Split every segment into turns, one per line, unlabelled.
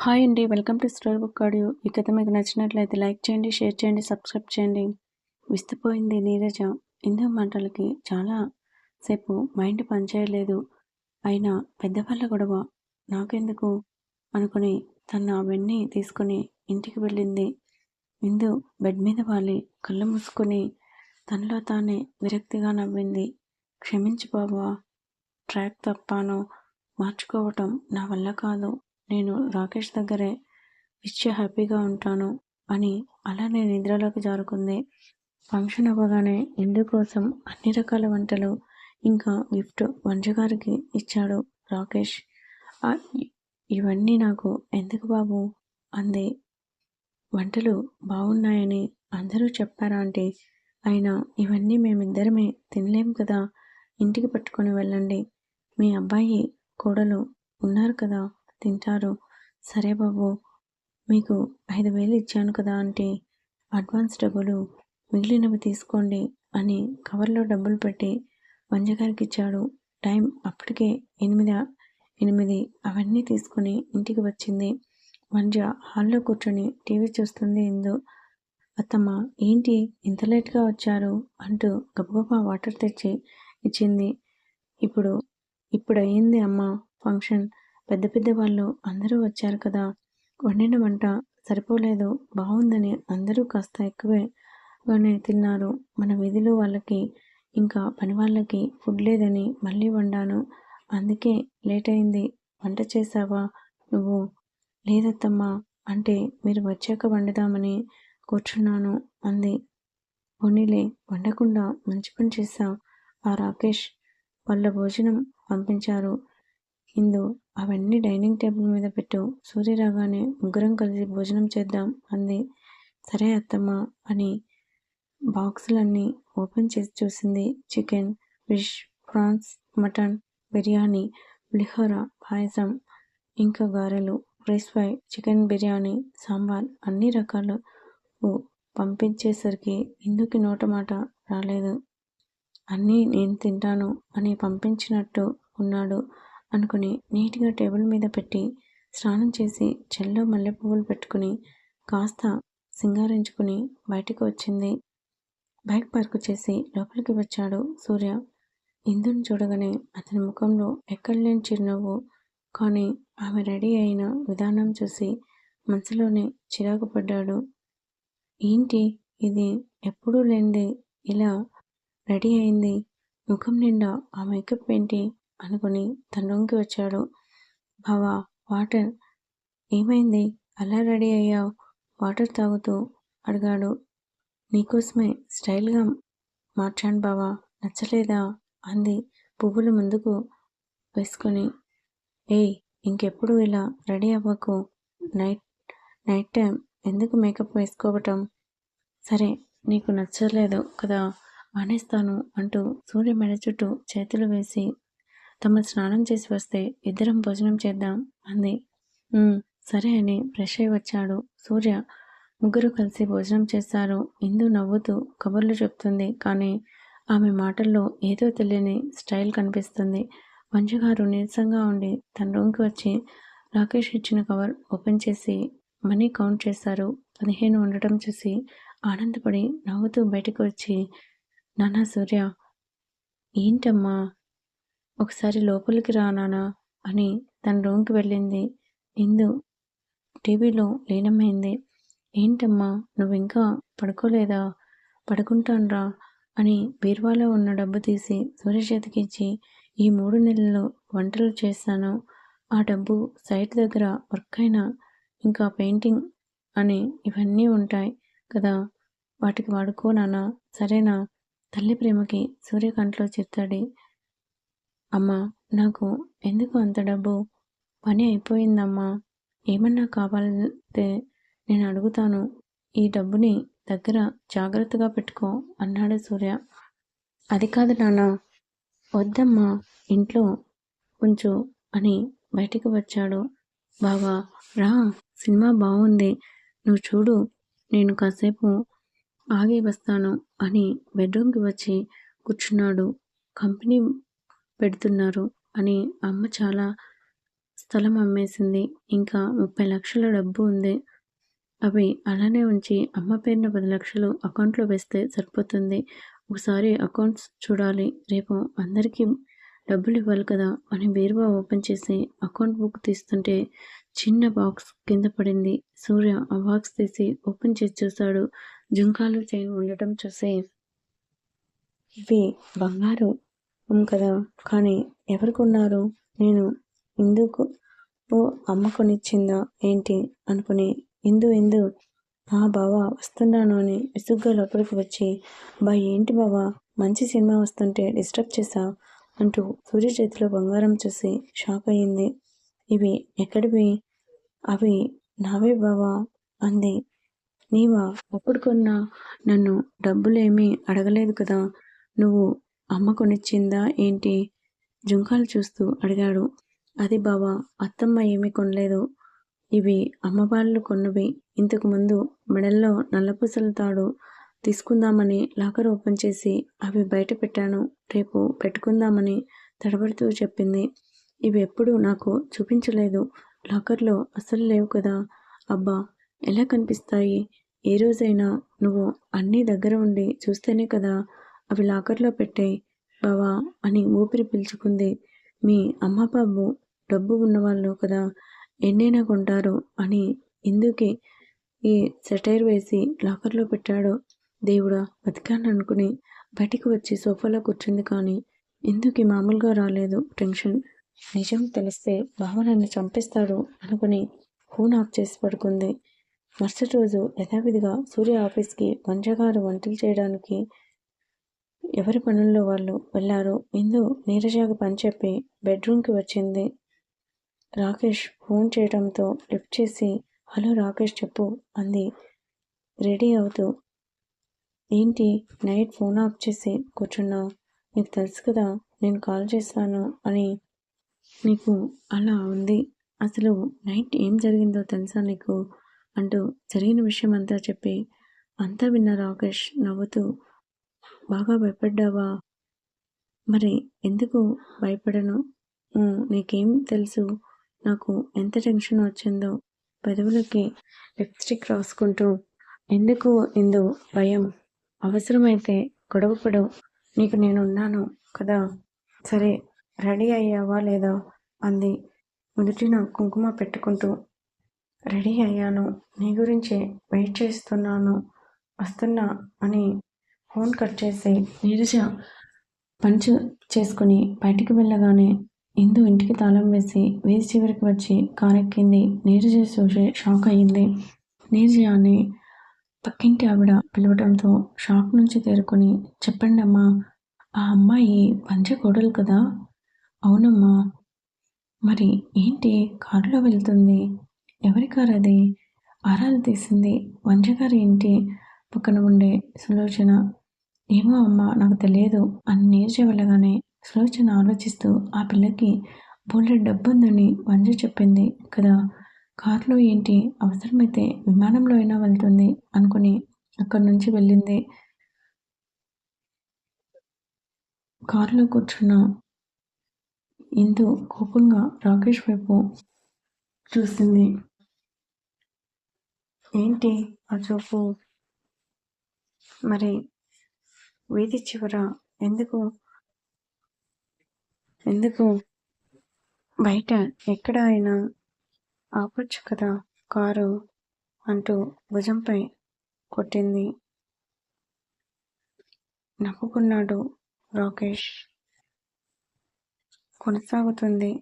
Hi అండి welcome to story book audio. ఈ కథ మీకు నచ్చినట్లయితే లైక్ చేయండి షేర్ చేయండి సబ్స్క్రైబ్ చేయండి. విస్తుపోయింది నీరజ. ఇందు మాటలకి చాలా సేపు మైండ్ పనిచేయలేదు. అయినా పెద్దవాళ్ళ గొడవ. నాకెందుకు? అనుకుని తన అవన్నీ తీసుకుని ఇంటికి వెళ్ళింది. ఇందు బెడ్ మీద వాలి కళ్ళు మూసుకొని తనలో తానే విరక్తిగా నవ్వింది. క్షమించి బాబా. ట్రాక్ తప్పాను. మార్చుకోవటం నా వల్ల కాదు. నేను రాకేష్ దగ్గరే ఇచ్చే హ్యాపీగా ఉంటాను అని అలానే నిద్రలోకి జారుకుంది. ఫంక్షన్ అవ్వగానే ఇందుకోసం అన్ని రకాల వంటలు ఇంకా గిఫ్ట్ వంటగారికి ఇచ్చాడు రాకేష్. ఇవన్నీ నాకు ఎందుకు బాబు అంది. వంటలు బాగున్నాయని అందరూ చెప్పారా అంటే అయినా ఇవన్నీ మేమిద్దరమే తినలేం కదా? ఇంటికి పట్టుకొని వెళ్ళండి. మీ అబ్బాయి కోడలు ఉన్నారు కదా? తింటారు. సరే బాబు మీకు ఐదు వేలు ఇచ్చాను కదా అంటే అడ్వాన్స్ డబ్బులు మిగిలినవి తీసుకోండి అని కవర్లో డబ్బులు పెట్టి వంజగారికి ఇచ్చాడు. టైం అప్పటికే ఎనిమిది ఎనిమిది అవన్నీ తీసుకుని ఇంటికి వచ్చింది. వంజ హాల్లో కూర్చొని టీవీ చూస్తుంది ఇందు. అత్తమ్మ ఏంటి ఇంత లేట్గా వచ్చారు? అంటూ గబగబా వాటర్ తెచ్చి ఇచ్చింది. ఇప్పుడు ఇప్పుడు అయ్యింది అమ్మ ఫంక్షన్. పెద్ద పెద్ద వాళ్ళు అందరూ వచ్చారు కదా. వండిన వంట సరిపోలేదు. బాగుందని అందరూ కాస్త ఎక్కువగానే తిన్నారు. మన వీధిలో వాళ్ళకి ఇంకా పని వాళ్ళకి ఫుడ్ లేదని మళ్ళీ వండాను. అందుకే లేట్ అయింది. వంట చేసావా నువ్వు? లేదత్తమ్మా అంటే మీరు వచ్చాక వండుదామని కూర్చున్నాను అంది. పోనీలే వండకుండా మంచి పని చేశావు. ఆ రాకేష్ వాళ్ళ భోజనం పంపించారు. ఇందు అవన్నీ డైనింగ్ టేబుల్ మీద పెట్టు. సూర్య రాగానే ముగ్గురం కలిసి భోజనం చేద్దాం అంది. సరే అత్తమ్మ అని బాక్సులన్నీ ఓపెన్ చేసి చూసింది chicken fish prawns mutton biryani పులిహోర పాయసం ఇంకా గారెలు fresh fry chicken biryani sambar అన్ని రకాలు పంపించేసరికి ఇందుకు నోట మాట రాలేదు. అన్నీ నేను తింటాను అని పంపించినట్టు ఉన్నాడు అనుకుని నీట్గా టేబుల్ మీద పెట్టి స్నానం చేసి చెల్లో మల్లె పువ్వులు పెట్టుకుని కాస్త సింగారించుకుని బయటికి వచ్చింది. బైక్ పార్క్ చేసి లోపలికి వచ్చాడు సూర్య. ఇందుని చూడగానే అతని ముఖంలో ఎక్కడలేని చిరునవ్వు. కానీ ఆమె రెడీ అయిన విధానం చూసి మనసులోనే చిరాకు పడ్డాడు. ఏంటి ఇది? ఎప్పుడూ లేనిది. ఇలా రెడీ అయింది. ముఖం నిండా ఆ మేకప్ ఏంటి? అనుకుని తన రూమ్కి వచ్చాడు. బావా వాటర్ ఏమైంది? అలా రెడీ అయ్యావు? వాటర్ తాగుతూ అడిగాడు. నీకోసమే స్టైల్గా మార్చాను బావా నచ్చలేదా? అంది. పువ్వులు ముందుకు వేసుకొని. ఏయ్ ఇంకెప్పుడు ఇలా రెడీ అవ్వకు? నైట్ నైట్ టైం ఎందుకు మేకప్ వేసుకోవటం? సరే నీకు నచ్చలేదు కదా మానేస్తాను అంటూ సూర్య మెడ చుట్టూ చేతులు వేసి తమ స్నానం చేసి వస్తే ఇద్దరం భోజనం చేద్దాం అంది. సరే అని ఫ్రెష్ అయి వచ్చాడు. సూర్య ముగ్గురు కలిసి భోజనం చేస్తారు. ఇందు నవ్వుతూ కబుర్లు చెప్తుంది. కానీ ఆమె మాటల్లో ఏదో తెలియని స్టైల్ కనిపిస్తుంది. మంజుగారు నీరసంగా ఉండి తన రూమ్కి వచ్చి రాకేష్ ఇచ్చిన కవర్ ఓపెన్ చేసి మనీ కౌంట్ చేశారు పదిహేను ఉండటం చూసి ఆనందపడి నవ్వుతూ బయటకు వచ్చి నానా సూర్య ఏంటమ్మా? ఒకసారి లోపలికి రానానా అని తన రూమ్కి వెళ్ళింది. ఇందు టీవీలో లీనమైంది. ఏంటమ్మా నువ్వు ఇంకా పడుకోలేదా? పడుకుంటాన్రా అని బీర్వాలో ఉన్న డబ్బు తీసి సూర్య ఇచ్చి ఈ మూడు నెలల్లో వంటలు చేశాను ఆ డబ్బు సైట్ దగ్గర వర్క్ అయినా ఇంకా పెయింటింగ్ అని ఇవన్నీ ఉంటాయి కదా. వాటికి వాడుకోనానా సరేనా? తల్లి ప్రేమకి సూర్యకంట్లో చిత్తడి అమ్మా నాకు ఎందుకు అంత డబ్బు? పని అయిపోయిందమ్మా. ఏమన్నా కావాలంటే నేను అడుగుతాను. ఈ డబ్బుని దగ్గర జాగ్రత్తగా పెట్టుకో అన్నాడు సూర్య. అది కాదు నాన్న వద్దమ్మా ఇంట్లో ఉంచు అని బయటికి వచ్చాడు. బావా రా సినిమా బాగుంది నువ్వు చూడు నేను కాసేపు ఆగి వస్తాను అని బెడ్రూమ్కి వచ్చి కూర్చున్నాడు. కంపెనీ పెడుతున్నారు అని అమ్మ చాలా స్థలం అమ్మేసింది. ఇంకా ముప్పై లక్షల డబ్బు ఉంది. అవి అలానే ఉంచి అమ్మ పేరున పది లక్షలు అకౌంట్లో వేస్తే సరిపోతుంది. ఒకసారి అకౌంట్స్ చూడాలి. రేపు అందరికీ డబ్బులు ఇవ్వాలి కదా అని బీరువా ఓపెన్ చేసి అకౌంట్ బుక్ తీస్తుంటే చిన్న బాక్స్ కింద పడింది. సూర్య ఆ బాక్స్ తీసి ఓపెన్ చేసి చూశాడు. జుంకాలు చైన్ ఉండటం చూసి ఇవి బంగారు కదా? కానీ ఎవరికి ఉన్నారు నేను ఇందుకు ఓ అమ్మకొనిచ్చిందా ఏంటి? అనుకుని ఇందు ఇందు ఆ బావా వస్తున్నాను అని విసుగ్గా లోపలికి వచ్చి బా ఏంటి బావా? మంచి సినిమా వస్తుంటే డిస్టర్బ్ చేసా అంటూ సూర్య చేతిలో బంగారం చూసి షాక్ అయ్యింది. ఇవి ఎక్కడివి? అవి నావే బావా? అంది. నీవా? అప్పుడు కొన్నా? నన్ను డబ్బులేమీ అడగలేదు కదా? నువ్వు అమ్మ కొనిచ్చిందా ఏంటి? జుంకాలు చూస్తూ అడిగాడు. అది బావా అత్తమ్మ ఏమీ కొనలేదు. ఇవి అమ్మవాళ్ళు కొన్నవి. ఇంతకు ముందు మెడల్లో నల్లపూసల తాడు తీసుకుందామని లాకర్ ఓపెన్ చేసి అవి బయట పెట్టాను. రేపు పెట్టుకుందామని తడబడుతూ చెప్పింది. ఇవి ఎప్పుడు నాకు చూపించలేదు. లాకర్లో అసలు లేవు కదా. అబ్బా ఎలా కనిపిస్తాయి? ఏ రోజైనా నువ్వు అన్నీ దగ్గర ఉండి చూస్తేనే కదా అవి లాకర్లో పెట్టాయి బావా అని ఊపిరి పీల్చుకుంది. మీ అమ్మ బాబు డబ్బు ఉన్నవాళ్ళు కదా ఎన్నైనా కొంటారు అని ఇందుకే ఈ సెటైర్ వేసి లాకర్లో పెట్టాడు. దేవుడా బతికాను బయటికి వచ్చి సోఫాలో కూర్చుంది కానీ ఎందుకు మామూలుగా రాలేదు టెన్షన్. నిజం తెలిస్తే బావ నన్ను చంపేస్తాడు అనుకుని ఫోన్ ఆఫ్ చేసి పడుకుంది. మరుసటి రోజు యథావిధిగా సూర్య ఆఫీస్కి వంజగారు వంటలు చేయడానికి ఎవరి పనుల్లో వాళ్ళు వెళ్ళారు ఇందు నీరజాకు పని చెప్పి బెడ్రూమ్కి వచ్చింది. రాకేష్ ఫోన్ చేయడంతో లిఫ్ట్ చేసి హలో రాకేష్ చెప్పు అంది. రెడీ అవుతూ ఏంటి నైట్ ఫోన్ ఆఫ్ చేసి కూర్చున్నావు? నీకు తెలుసు కదా నేను కాల్ చేస్తాను అని నీకు అలా ఉంది. అసలు నైట్ ఏం జరిగిందో తెలుసా నీకు? అంటూ జరిగిన విషయం అంతా చెప్పి అంతా విన్న రాకేష్ నవ్వుతూ బాగా భయపడ్డావా? మరి ఎందుకు భయపడను? నీకేం తెలుసు? నాకు ఎంత టెన్షన్ వచ్చిందో. పెదవులకి లిప్స్టిక్ రాసుకుంటూ ఎందుకు ఇందు భయం? అవసరమైతే గొడవపడు నీకు నేనున్నాను కదా? సరే రెడీ అయ్యావా లేదా? అంది. నుదుటిన కుంకుమ పెట్టుకుంటూ రెడీ అయ్యాను. నీ గురించే వెయిట్ చేస్తున్నాను. వస్తున్నా అని ఫోన్ కట్ చేసి నీరజ పంచ్ చేసుకుని బయటికి వెళ్ళగానే ఇందు ఇంటికి తాళం వేసి వీధి చివరికి వచ్చి కారెక్కింది. నీరజ చూసి షాక్ అయ్యింది. నీరజ అని పక్కింటి ఆవిడ పిలవడంతో షాక్ నుంచి తేరుకొని చెప్పండి అమ్మా ఆ అమ్మాయి పంచ కోడలు కదా? అవునమ్మా. మరి ఏంటి? కారులో వెళ్తుంది. ఎవరి కారు అది? ఆరాలు తీసింది వంజగారి ఇంటి పక్కన ఉండే సులోచన ఏమో అమ్మ నాకు తెలియదు. అని నీరజ వెళ్ళగానే సులోచన ఆలోచిస్తూ ఆ పిల్లకి బోల్డెడ్ డబ్బు ఉందని వంజ చెప్పింది కదా. కారులో ఏంటి? అవసరమైతే విమానంలో అయినా వెళ్తుంది అనుకుని అక్కడి నుంచి వెళ్ళింది. కారులో కూర్చున్న ఇందు కోపంగా రాకేష్ వైపు చూసింది. ఏంటి ఆ చూపు? మరి వీధి చివర ఎందుకు? ఎందుకు? బయట ఎక్కడ అయినా ఆపొచ్చు కదా కారు అంటూ భుజంపై కొట్టింది. నవ్వుకున్నాడు రాకేష్. కొనసాగుతుంది.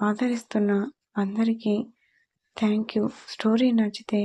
ఆదరిస్తున్న అందరికీ థ్యాంక్ యూ. స్టోరీ నచ్చితే